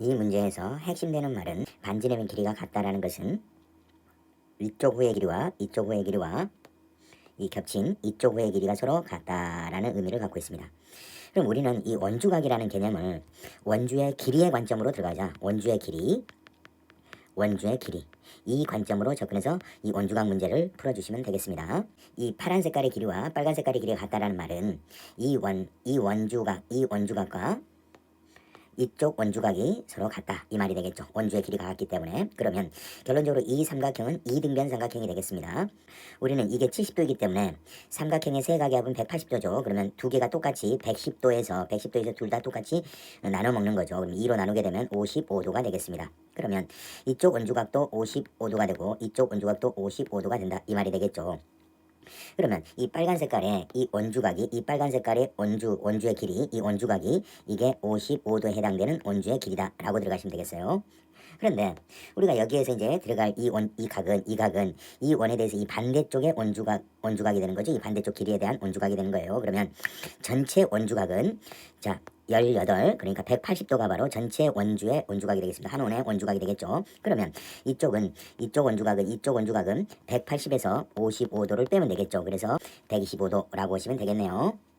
이 문제에서 핵심되는 말은 반지름의 길이가 같다라는 것은 이쪽 후의 길이와 이쪽 후의 길이와 이 겹친 이쪽 후의 길이가 서로 같다라는 의미를 갖고 있습니다. 그럼 우리는 이 원주각이라는 개념을 원주의 길이의 관점으로 들어가자. 원주의 길이, 원주의 길이. 이 관점으로 접근해서 이 원주각 문제를 풀어주시면 되겠습니다. 이 파란 색깔의 길이와 빨간 색깔의 길이가 같다라는 말은 이 원, 이 원주각, 이 원주각과 이쪽 원주각이 서로 같다. 이 말이 되겠죠. 원주의 길이가 같기 때문에. 그러면 결론적으로 이 삼각형은 이등변 삼각형이 되겠습니다. 우리는 이게 70도이기 때문에 삼각형의 세 각의 합은 180도죠. 그러면 두 개가 똑같이 110도에서 110도에서 둘 다 똑같이 나눠 먹는 거죠. 그럼 2로 나누게 되면 55도가 되겠습니다. 그러면 이쪽 원주각도 55도가 되고 이쪽 원주각도 55도가 된다. 이 말이 되겠죠 그러면 이 빨간 색깔의 이 원주각이 이 빨간 색깔의 원주 원주의 길이 이 원주각이 이게 55도에 해당되는 원주의 길이다라고 들어가시면 되겠어요. 그런데 우리가 여기에서 이제 들어갈 이 원 이 각은 이 각은 이 원에 대해서 이 반대쪽의 원주각 원주각이 되는 거죠. 이 반대쪽 길이에 대한 원주각이 되는 거예요. 그러면 전체 원주각은 자 18 그러니까 180도가 바로 전체 원주의 원주각이 되겠습니다. 한 원의 원주각이 되겠죠. 그러면 이쪽은 이쪽 원주각은 이쪽 원주각은 180에서 55도를 빼면 되겠죠. 그래서 125도라고 하시면 되겠네요.